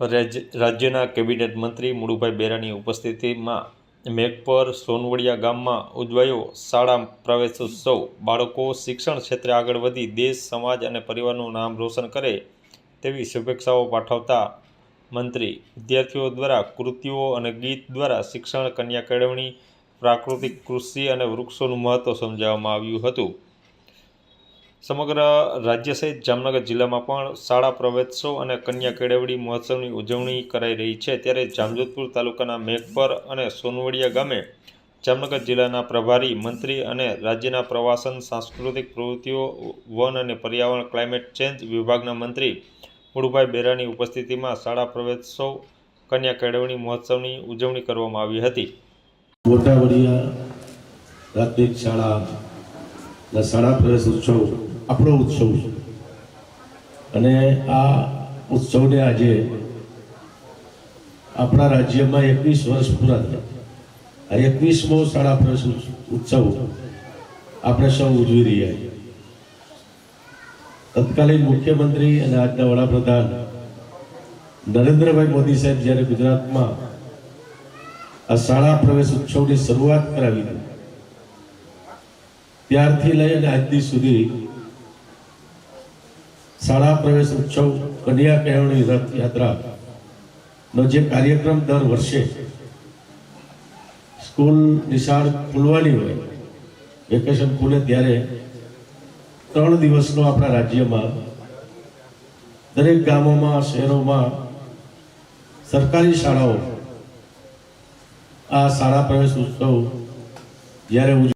રાજ- રાજ્યના કેબિનેટ મંત્રી મુળુભાઈ બેરાની ઉપસ્થિતિમાં મેઘપર સોનવડિયા ગામમાં ઉજવાયો શાળા પ્રવેશોત્સવ. બાળકો શિક્ષણ ક્ષેત્રે આગળ વધી દેશ, સમાજ અને પરિવારનું નામ રોશન કરે તેવી શુભેચ્છાઓ પાઠવતા મંત્રી. વિદ્યાર્થીઓ દ્વારા કૃતિઓ અને ગીત દ્વારા શિક્ષણ કન્યા કેળવણી પ્રાકૃતિક કૃષિ અને વૃક્ષોનું મહત્ત્વ સમજાવવામાં આવ્યું હતું. સમગ્ર રાજ્ય સહિત જામનગર જિલ્લામાં પણ શાળા પ્રવેશોત્સવ અને કન્યા કેળવણી મહોત્સવની ઉજવણી કરાઈ રહી છે. ત્યારે જામજોધપુર તાલુકાના મેઘપર અને સોનવડિયા ગામે જામનગર જિલ્લાના પ્રભારી, મંત્રી અને રાજ્યના પ્રવાસન, સાંસ્કૃતિક પ્રવૃત્તિઓ, વન અને પર્યાવરણ, ક્લાઇમેટ ચેન્જ વિભાગના મંત્રી મુળુભાઈ બેરાની ઉપસ્થિતિમાં શાળા પ્રવેશોત્સવ કન્યા કેળવણી મહોત્સવની ઉજવણી કરવામાં આવી હતી. મોટા વડિયા પ્રાથમિક શાળા શાળા પ્રવેશ ઉત્સવ આપણો ઉત્સવ છે. અને આ ઉત્સવને આજે આપણા રાજ્યમાં એકવીસ વર્ષ પૂરા થયા. આ એકવીસમો શાળા પ્રવેશ ઉત્સવ આપણે સૌ ઉજવી રહ્યા છીએ. તત્કાલીન મુખ્યમંત્રી અને આજના વડાપ્રધાન નરેન્દ્રભાઈ મોદી સાહેબ જ્યારે ગુજરાતમાં આ શાળા પ્રવેશ ઉત્સવની શરૂઆત કરાવી હતી, ત્યારથી લઈ અને આજ દી સુધી શાળા પ્રવેશ ઉત્સવ કન્યા કેળવણી રથયાત્રા નો જે કાર્યક્રમ દર વર્ષે સ્કૂલ નિશાળ ખુલવાની હોય, વેકેશન ખુલે ત્યારે ત્રણ દિવસનો આપણા રાજ્યમાં દરેક ગામોમાં, શહેરોમાં સરકારી શાળાઓ આ શાળા પ્રવેશ ઉત્સવ જ્યારે